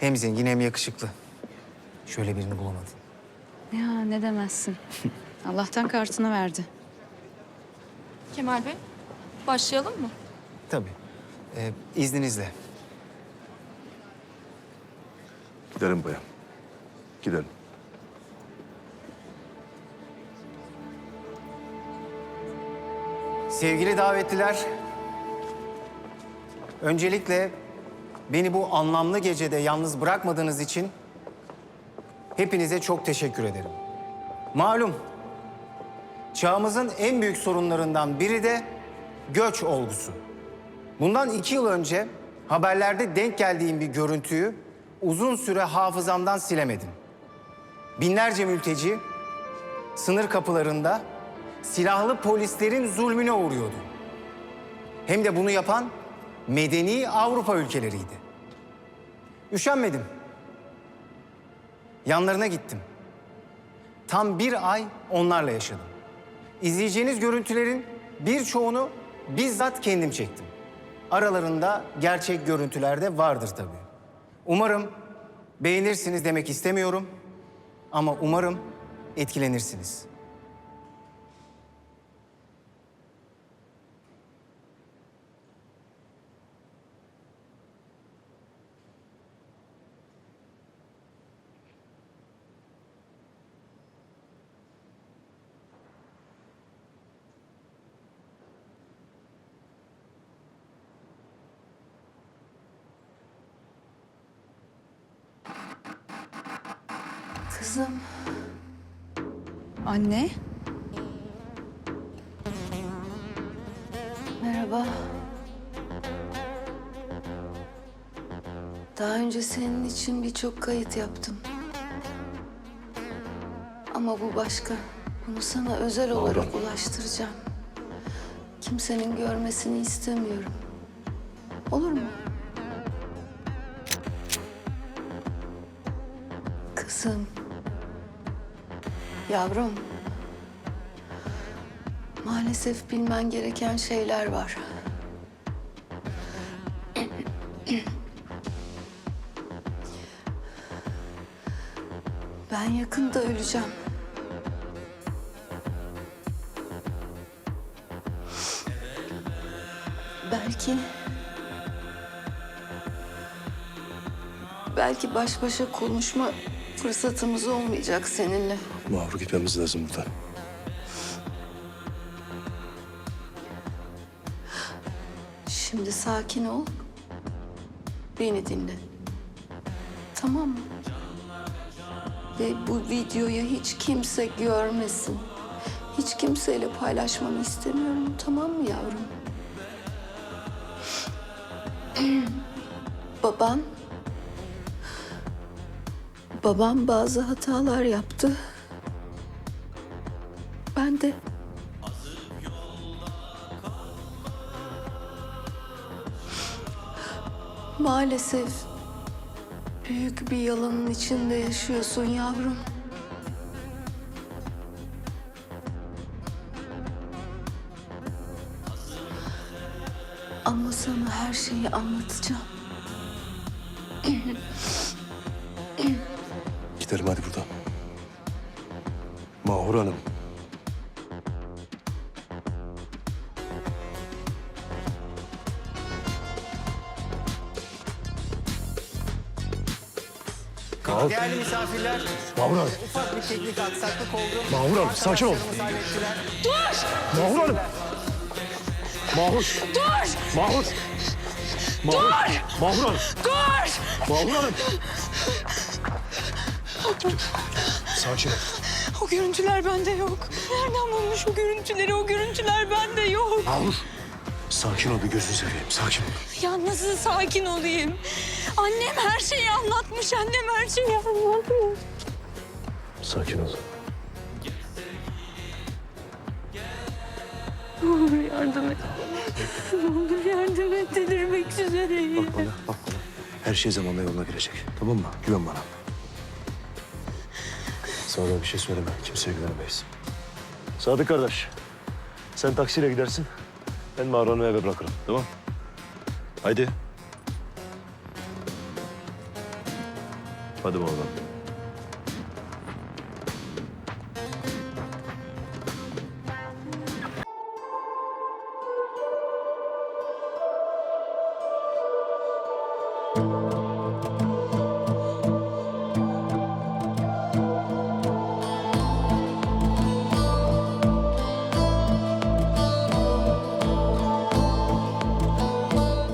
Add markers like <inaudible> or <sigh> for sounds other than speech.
Hem zengin hem yakışıklı. Şöyle birini bulamadım. Ya ne demezsin. Allah'tan kartını verdi. Kemal Bey, başlayalım mı? Tabii. Ee, izninizle. Gidelim bayan. Gidelim. Sevgili davetliler, öncelikle beni bu anlamlı gecede yalnız bırakmadığınız için hepinize çok teşekkür ederim. Malum, çağımızın en büyük sorunlarından biri de göç olgusu. Bundan iki yıl önce haberlerde denk geldiğim bir görüntüyü uzun süre hafızamdan silemedim. Binlerce mülteci sınır kapılarında silahlı polislerin zulmüne uğruyordu. Hem de bunu yapan medeni Avrupa ülkeleriydi. Üşenmedim. Yanlarına gittim. Tam bir ay onlarla yaşadım. İzleyeceğiniz görüntülerin birçoğunu bizzat kendim çektim. Aralarında gerçek görüntüler de vardır tabii. Umarım beğenirsiniz demek istemiyorum ama umarım etkilenirsiniz. Kızım. Anne. Merhaba. Daha önce senin için birçok kayıt yaptım. Ama bu başka. Bunu sana özel olarak ulaştıracağım. Kimsenin görmesini istemiyorum. Olur mu? Kızım. Yavrum. Maalesef bilmen gereken şeyler var. Ben yakında öleceğim. Belki... Belki baş başa konuşma fırsatımız olmayacak seninle. Mahvur gitmemiz lazım buradan. Şimdi sakin ol. Beni dinle. Tamam mı? Ve bu videoyu hiç kimse görmesin. Hiç kimseyle paylaşmanı istemiyorum. Tamam mı yavrum? <clears throat> Baban... Babam bazı hatalar yaptı. Ben de Maalesef büyük bir yalanın içinde yaşıyorsun yavrum. Ama sana her şeyi anlatacağım. <clears throat> Gidelim hadi buradan. Mahur Hanım. Mahur. Değerli misafirler, Mahur Hanım. ufak bir teknik aksaklık oldu. Mahur Hanım, sakin ol. Arkadaşlarımız hallettiler. Mahur Hanım. Mahur. Dur. Mahur. Mahur. Mahur Hanım. Dur. Mahur Hanım. Sakin ol. O görüntüler bende yok. Nereden bulmuş o görüntüleri? O görüntüler bende yok. Mahur. Sakin ol bir gözünü seveyim. Sakin ol. Ya nasıl sakin olayım? Annem her şeyi anlatmış. Annem her şeyi anlatmış. Sakin ol. Ne olur yardım et. Ne olur yardım et. Delirmek üzereyim. Bak bana, bak bana. Her şey zamanla yoluna girecek. Tamam mı? Güven bana. Sana bir şey söyleme. Kimseye güvenemeyiz. Sadık kardeş. Sen taksiyle gidersin. Ben Mahru'nu eve bırakırım. Tamam Haydi. Hadi Mahran.